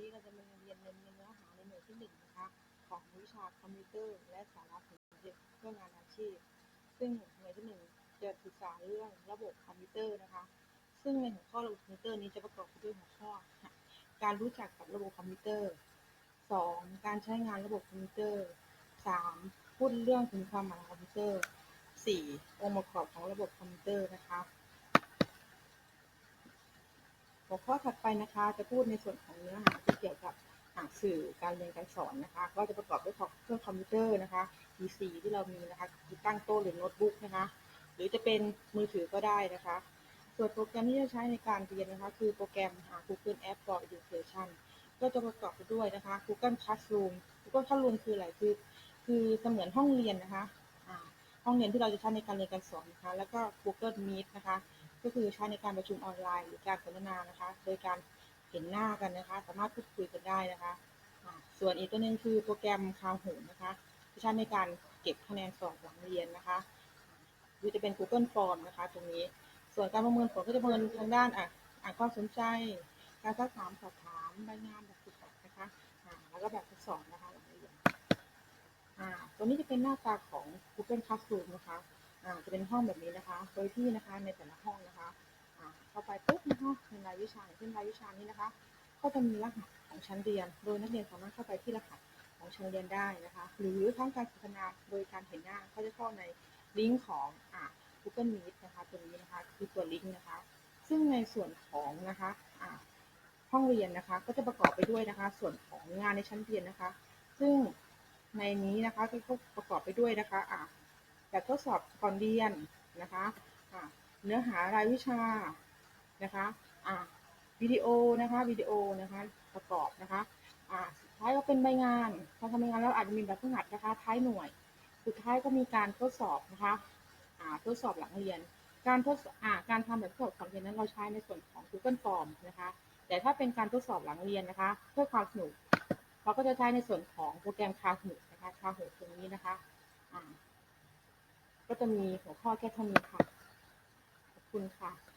นี้เราจะมาเรียนในเนื้อหาในหน่วยที่หนึ่งนะคะ ของวิชาคอมพิวเตอร์และสาระสนเทศเพื่องานอาชีพ ซึ่งหน่วยที่หนึ่งจะศึกษาเรื่องระบบคอมพิวเตอร์นะคะ ซึ่งในหัวข้อระบบคอมพิวเตอร์นี้จะประกอบไปด้วยหัวข้อ การรู้จักกับระบบคอมพิวเตอร์ 2. การใช้งานระบบคอมพิวเตอร์ 3. พูดเรื่องถึงความหมายของคอมพิวเตอร์ 4. องค์ประกอบของระบบคอมพิวเตอร์นะคะหัวข้อถัดไปนะคะจะพูดในส่วนของเนื้อหา เกี่ยวกับสื่อการเรียนการสอนนะคะ ก็จะประกอบด้วยเครื่องคอมพิวเตอร์นะคะ PC ที่เรามีนะคะที่ตั้งโต๊ะหรือโน้ตบุ๊กนะคะ หรือจะเป็นมือถือก็ได้นะคะ ส่วนโปรแกรมที่จะใช้ในการเรียนนะคะ คือโปรแกรม Google App for Education ก็จะประกอบไปด้วยนะคะ Google Classroom Google Classroom คืออะไรคือ คือเสมือนห้องเรียนนะคะห้องเรียนที่เราจะใช้ในการเรียนการสอนนะคะ แล้วก็ Google Meet นะคะ ก็คือใช้ในการประชุมออนไลน์ หรือการสนทนานะคะ โดยการ เห็นหน้ากันนะคะ สามารถพูดคุยกันได้นะคะ ส่วนอีกตัวหนึ่งคือโปรแกรมคาวหูนะคะที่ใช้ในการเก็บคะแนนสอบหลังเรียนนะคะหรือจะเป็น Google Form นะคะ ตรงนี้ ส่วนการประเมินผลก็จะประเมินทางด้านอะอ่านความสนใจ การซักถามสอบถามใบงานแบบฝึกหัดนะคะอ่าแล้วก็แบบทดสอบนะคะหลังเรียนอ่าตัวนี้จะเป็นหน้าตาของ Google Classroom นะคะอ่าจะเป็นห้องแบบนี้นะคะ โดยที่นะคะในแต่ละห้องนะคะอ่าเข้าไปปุ๊บนะคะายวิชาอย่างเช่นรายวิชานี้นะคะ ก็จะมีรหัสของชั้นเรียน โดยนักเรียนสามารถเข้าไปที่รหัสของชั้นเรียนได้นะคะ หรือทั้งการสนทนาโดยการเห็นหน้าเขาจะเข้าในลิงก์ของอ่า Google Meet นะคะตัวนี้นะคะคือตัวลิงก์นะคะ ซึ่งในส่วนของนะคะอ่าห้องเรียนนะคะ ก็จะประกอบไปด้วยนะคะ ส่วนของงานในชั้นเรียนนะคะ ซึ่งในนี้นะคะก็ประกอบไปด้วยนะคะอ่าแบบทดสอบก่อนเรียนนะคะอ่าเนื้อหารายวิชานะคะ อ่าวิดีโอนะคะวิดีโอนะคะประกอบนะคะอ่าสุดท้ายก็เป็นใบงานพอทำใบงานแล้วอาจจะมีแบบฝึกหัดนะคะท้ายหน่วย สุดท้ายก็มีการทดสอบนะคะอ่าทดสอบหลังเรียน การทดสอบอ่าการทำแบบทดสอบก่อนเรียนนั้นเราใช้ในส่วนของ Google Form นะคะ แต่ถ้าเป็นการทดสอบหลังเรียนนะคะ เพื่อความสนุกเราก็จะใช้ในส่วนของโปรแกรมคาหูนะคะคาหูตรงนี้นะคะอ่าก็จะมีหัวข้อแค่เท่านี้ค่ะ ขอบคุณค่ะ